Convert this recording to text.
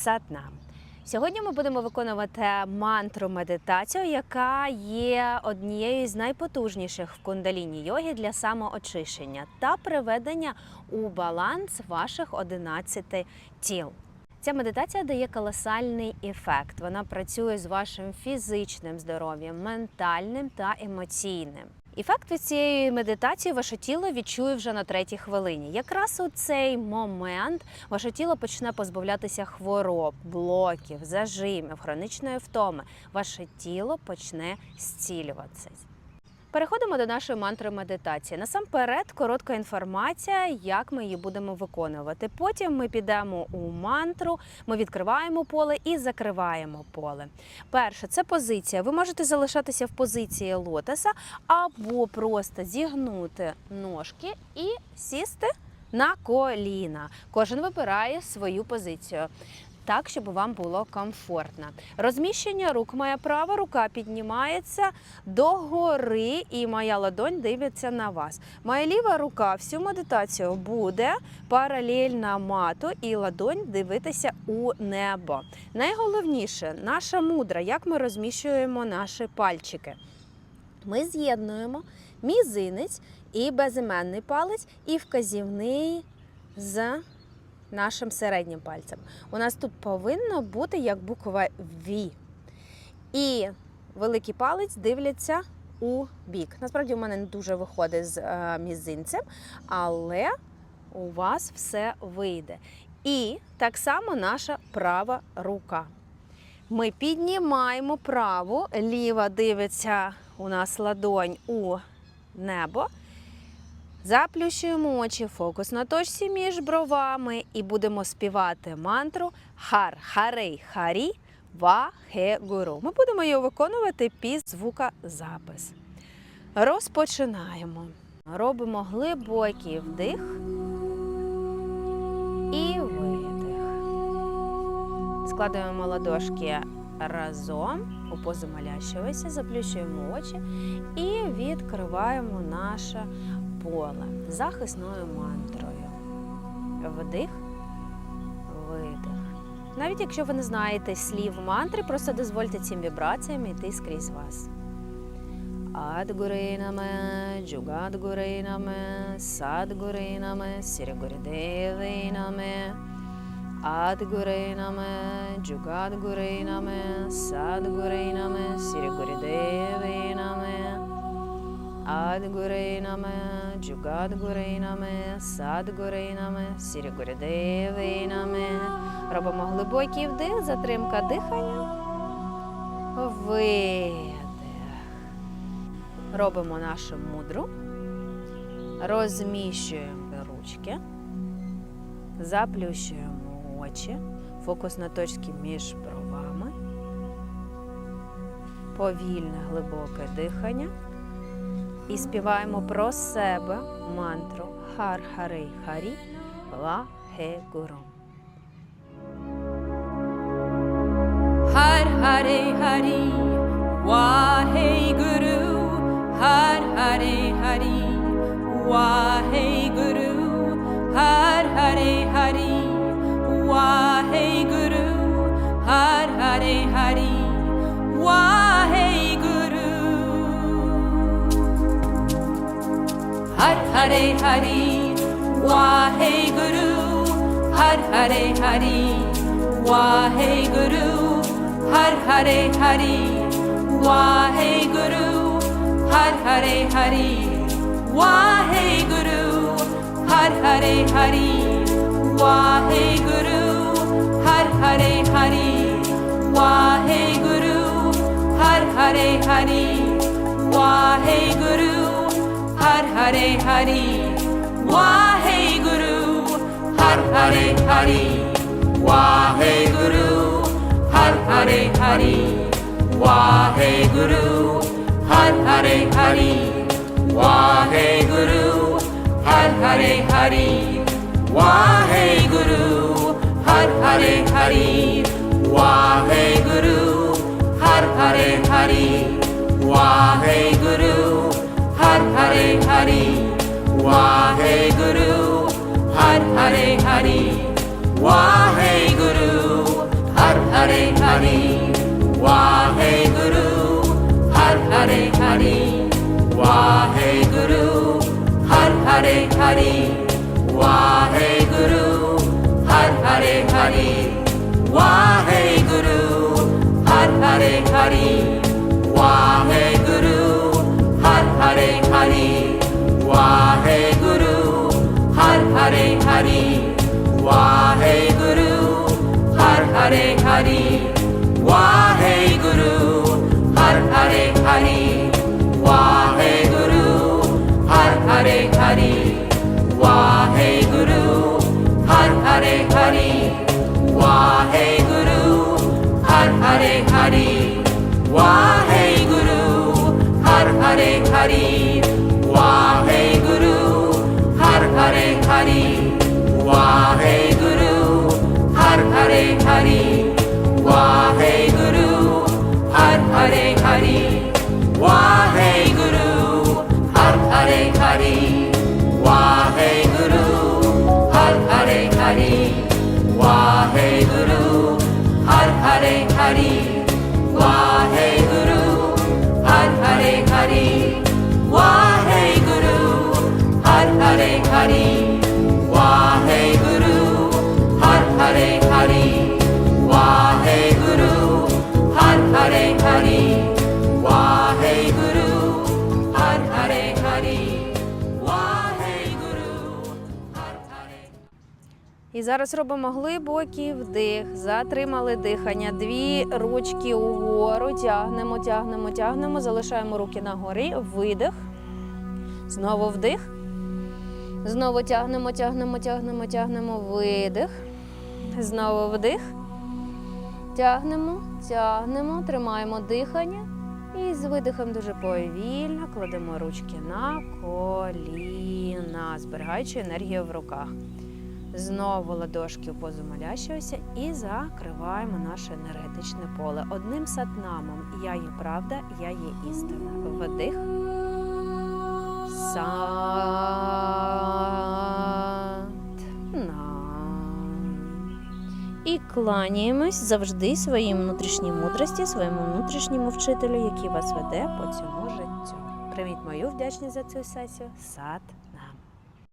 Сатна. Сьогодні ми будемо виконувати мантру медитацію, яка є однією з найпотужніших в кундаліні йоги для самоочищення та приведення у баланс ваших 11 тіл. Ця медитація дає колосальний ефект. Вона працює з вашим фізичним здоров'ям, ментальним та емоційним. Ефект від цієї медитації ваше тіло відчує вже на третій хвилині. Якраз у цей момент ваше тіло почне позбавлятися хвороб, блоків, зажимів, хронічної втоми. Ваше тіло почне зцілюватися. Переходимо до нашої мантри медитації. Насамперед, коротка інформація, як ми її будемо виконувати. Потім ми підемо у мантру, ми відкриваємо поле і закриваємо поле. Перше, це позиція. Ви можете залишатися в позиції лотоса або просто зігнути ножки і сісти на коліна. Кожен вибирає свою позицію. Так, щоб вам було комфортно. Розміщення рук. Моя права рука піднімається догори, і моя ладонь дивиться на вас. Моя ліва рука всю медитацію буде паралельно мату і ладонь дивитися у небо. Найголовніше, наша мудра, як ми розміщуємо наші пальчики. Ми з'єднуємо мізинець і безіменний палець, і вказівний з нашим середнім пальцем. У нас тут повинно бути як буква V. І великий палець дивляться у бік. Насправді, у мене не дуже виходить з е, мізинцем, але у вас все вийде. І так само наша права рука. Ми піднімаємо праву, ліва дивиться у нас ладонь у небо. Заплющуємо очі, фокус на точці між бровами і будемо співати мантру Хар Харей Харі Ва Хе Гуру. Ми будемо її виконувати під звукозапис. Розпочинаємо. Робимо глибокий вдих і видих. Складаємо ладошки разом у позу молящогося, заплющуємо очі і відкриваємо наше поле захисною мантрою. Вдих, видих. Навіть якщо ви не знаєте слів мантри, просто дозвольте цим вібраціям йти скрізь вас. Адгуринаме, джугадгуринаме, садгуринаме, сірігуридевинаме. Адгуринаме, джугадгуринаме, садгуринаме, сірігуридевинаме. Адгуринаме, джугадгуринаме, садгуринаме, сірігуридевинаме. Робимо глибокий вдих, затримка дихання. Видих. Робимо нашу мудру. Розміщуємо ручки. Заплющуємо очі. Фокус на точці між бровами. Повільне глибоке дихання і співаємо про себе мантру Хар-Харей Харі Ла Хе Гуру. Хар Харей Харі Ва Хей Гуру. Har Hare Hari Waheguru Har Hare Hari Waheguru Har Hare Hari Waheguru Har Hare Hari Waheguru Har Hare Hari Waheguru Har Hare Hari Waheguru Har Hare Hari Waheguru Har Hare Hari Waheguru Har Hare Hari Waheguru Har Hare Hari Waheguru Har Hare Hari Waheguru Har Hare Hari Waheguru Har Hare Hari Waheguru Har Hare Hari Waheguru Hare Hari Waheguru. Har Hare Hari Waheguru. Har Hare Hari Waheguru. Har Hare Hari Waheguru. Har Hare Hari Waheguru. Har Hare Hari Waheguru. Har Hare Hari Wahe गुरु her Hare हरि वाहे गुरु her Hare हरि वाहे गुरु her Hare हरि वाहे गुरु her Hare हरि वाहे गुरु her Hare हरि वाहे गुरु her Hare हरि वाहे गुरु her Hare Hari Hare Hari, Waheguru, Har Hare Hari, Waheguru, Har Hare Hari, Waheguru, Har Hare Hari, Waheguru, Har Hare Hari, Waheguru, Har Hare Hari, Waheguru, Har Hare Hari, Waheguru, Har Hare Hari, І зараз робимо глибокий вдих, затримали дихання, дві ручки угору, тягнемо, тягнемо, тягнемо, залишаємо руки на горі, видих. Знову вдих. Знову тягнемо, тягнемо, тягнемо, тягнемо, видих. Знову вдих. Тягнемо, тягнемо, тримаємо дихання. І з видихом дуже повільно кладемо ручки на коліна, зберігаючи енергію в руках. Знову ладошки в позу молящогося і закриваємо наше енергетичне поле. Одним сатнамом я є правда, я є істина. Вдих. Сат. І кланяємось завжди своїй внутрішній мудрості, своєму внутрішньому вчителю, який вас веде по цьому життю. Прийміть мою вдячність за цю сесію. Сат